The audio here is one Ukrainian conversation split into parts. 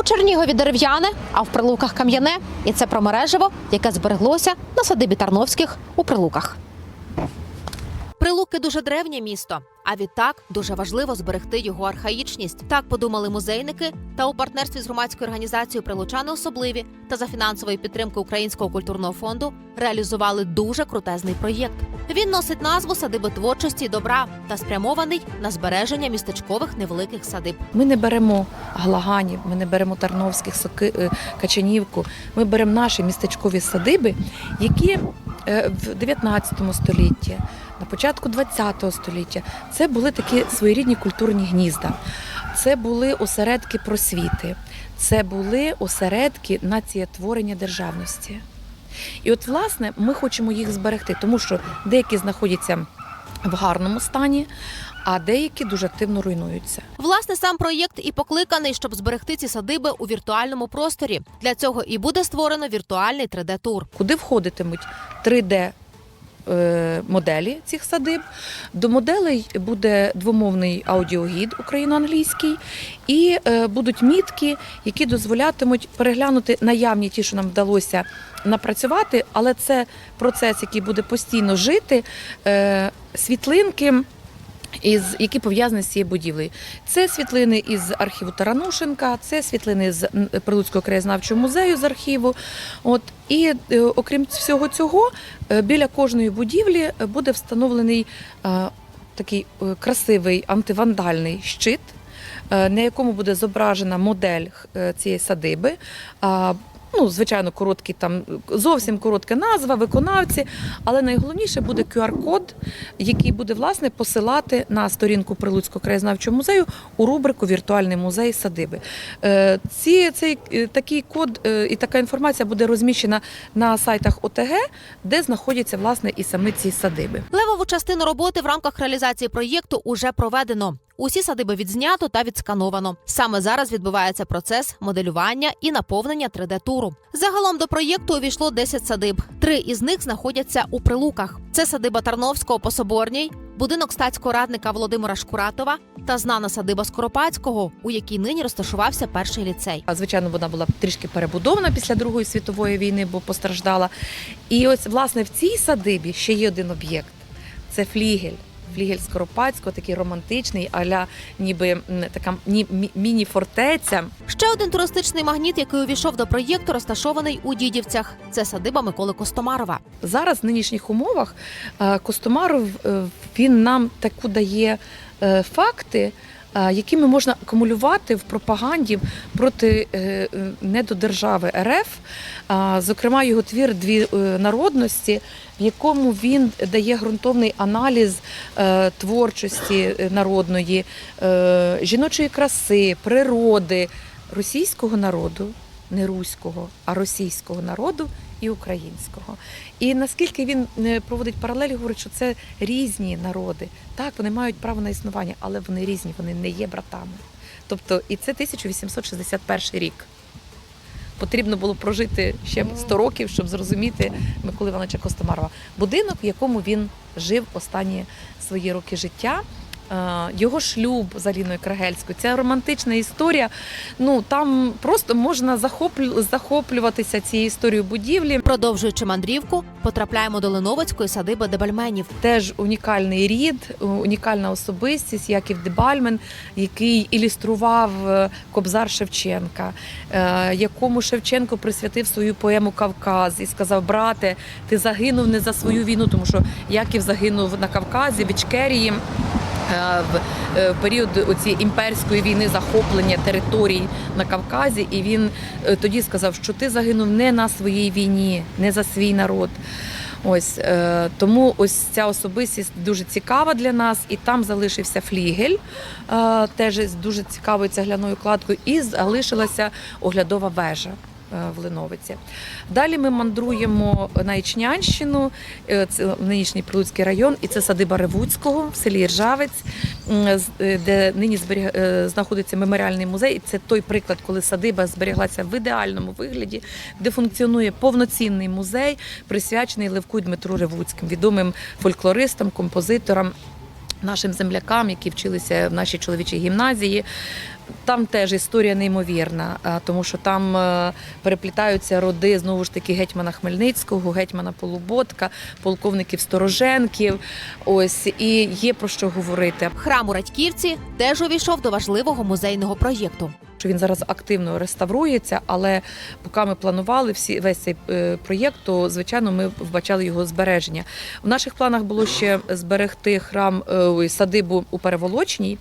У Чернігові дерев'яне, а в прилуках кам'яне. І це про мережево, яке збереглося на садибі Тарновських у прилуках. Прилуки дуже древнє місто, а відтак дуже важливо зберегти його архаїчність. Так подумали музейники, та у партнерстві з громадською організацією Прилучани особливі та за фінансової підтримки Українського культурного фонду реалізували дуже крутезний проєкт. Він носить назву Садиби творчості і добра та спрямований на збереження містечкових невеликих садиб. Ми не беремо Глаганів, ми не беремо Тарновських Соки, е, Качанівку. Ми беремо наші містечкові садиби, які е, в 19 столітті, на початку 20 століття це були такі своєрідні культурні гнізда. Це були осередки просвіти, це були осередки націєтворення державності. І от, власне, ми хочемо їх зберегти, тому що деякі знаходяться в гарному стані, а деякі дуже активно руйнуються. Власне, сам проєкт і покликаний, щоб зберегти ці садиби у віртуальному просторі. Для цього і буде створено віртуальний 3D-тур. куди входитимуть 3D е, моделі цих садиб. До моделей буде двомовний аудіогід україно-англійський, і е, будуть мітки, які дозволятимуть переглянути наявні ті, що нам вдалося напрацювати, але це процес, який буде постійно жити, е, світлинки. Із які пов'язані з цією будівлею, це світлини із архіву Таранушенка, це світлини з Прилуцького краєзнавчого музею з архіву. От і е, окрім всього цього, е, біля кожної будівлі е, буде встановлений такий красивий антивандальний щит, на якому буде зображена модель цієї садиби. Ну, звичайно, короткий там зовсім коротка назва, виконавці, але найголовніше буде QR-код, який буде власне посилати на сторінку Прилуцького краєзнавчого музею у рубрику Віртуальний музей садиби. Е, Ці, цей е, такий код е, і така інформація буде розміщена на сайтах ОТГ, де знаходяться власне і саме ці садиби. Левову частину роботи в рамках реалізації проєкту уже проведено. Усі садиби відзнято та відскановано. Саме зараз відбувається процес моделювання і наповнення 3D-туру. Загалом до проєкту увійшло 10 садиб. Три із них знаходяться у прилуках. Це садиба Тарновського по Соборній, будинок статського радника Володимира Шкуратова та знана садиба Скоропадського, у якій нині розташувався перший ліцей. Звичайно, вона була трішки перебудована після Другої світової війни, бо постраждала. І ось власне в цій садибі ще є один об'єкт це флігель. Флігель Скоропадського, такий романтичний, аля ніби така ні- міні-фортеця. Ще один туристичний магніт, який увійшов до проєкту, розташований у Дідівцях. Це садиба Миколи Костомарова. Зараз в нинішніх умовах е, Костомаров е, він нам таку дає е, факти. Е, Якими можна акумулювати в пропаганді проти е, е, недодержави РФ, зокрема, його твір Дві народності, в якому він дає ґрунтовний аналіз творчості народної, жіночої краси, природи російського народу, не руського, а російського народу і українського. І наскільки він е, проводить паралелі, говорить, що це різні народи. Так, вони мають право на існування, але вони різні, вони не є братами. Тобто, і це 1861 рік. Потрібно було прожити ще 100 років, щоб зрозуміти Миколи Івановича Костомарова. Будинок, в якому він жив останні свої роки життя. Е, Його шлюб з Аліною Крагельською, ця романтична історія. Ну там просто можна захоплю, захоплюватися цією історією будівлі. Продовжуючи мандрівку, потрапляємо до Леновицької садиби Дебальменів. Теж унікальний рід, унікальна особистість, Яків Дебальмен, який ілюстрував е, Кобзар Шевченка, е, якому Шевченко присвятив свою поему Кавказ і сказав: Брате, ти загинув не за свою війну, тому що Яків загинув на Кавказі, в Ічкерії. Е, В е, період оцієї імперської війни захоплення територій на Кавказі, і він е, тоді сказав, що ти загинув не на своїй війні, не за свій народ. Ось тому ось ця особистість дуже цікава для нас, і там залишився флігель, теж дуже цікавою цегляною кладкою, і залишилася оглядова вежа. Е, В Линовиці. Далі ми мандруємо на Ічнянщину, е, це нинішній Прилуцький район, і це садиба Ревуцького в селі Іржавець, е, де нині знаходиться меморіальний музей. І Це той приклад, коли садиба зберіглася в ідеальному вигляді, де функціонує повноцінний музей, присвячений Левку Дмитру Ревуцьким, відомим фольклористам, композиторам. Нашим землякам, які вчилися в нашій чоловічій гімназії, Там теж історія неймовірна, е, тому що там е, переплітаються роди знову ж таки гетьмана Хмельницького, гетьмана Полуботка, полковників Стороженків. Ось і є про що говорити. Храм у Радьківці теж увійшов до важливого музейного проєкту. Що він зараз активно реставрується, але поки ми планували всі весь цей е, проєкт, то звичайно ми вбачали його збереження. В наших планах було ще зберегти храм е, садибу у переволочній,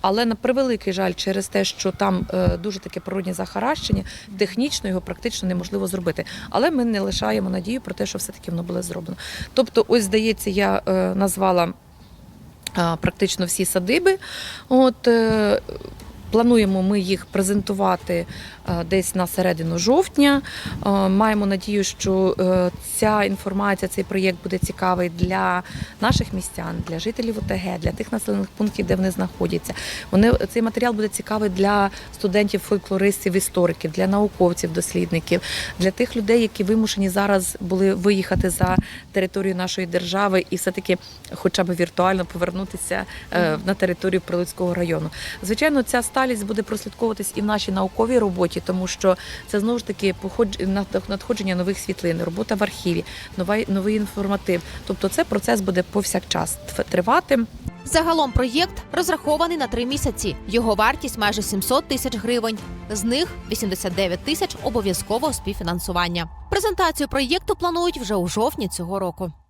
але на превеликий жаль, через те, що там е, дуже таке природні захаращення, технічно його практично неможливо зробити. Але ми не лишаємо надію про те, що все-таки воно буде зроблено. Тобто, ось здається, я назвала практично всі садиби. От, Плануємо ми їх презентувати десь на середину жовтня. Е, Маємо надію, що е, ця інформація, цей проєкт буде цікавий для наших містян, для жителів ОТГ, для тих населених пунктів, де вони знаходяться. Вони цей матеріал буде цікавий для студентів, фольклористів, істориків, для науковців, дослідників, для тих людей, які вимушені зараз були виїхати за територію нашої держави і все таки, хоча б віртуально повернутися е, на територію Прилуцького району. Звичайно, ця сталість буде прослідковуватись і в нашій науковій роботі, тому що це знову ж таки надходження нових світлин, робота в архіві, новий, новий інформатив. Тобто, це процес буде повсякчас тривати. Загалом проєкт розрахований на три місяці. Його вартість майже 700 тисяч гривень. З них 89 тисяч обов'язкового співфінансування. Презентацію проєкту планують вже у жовтні цього року.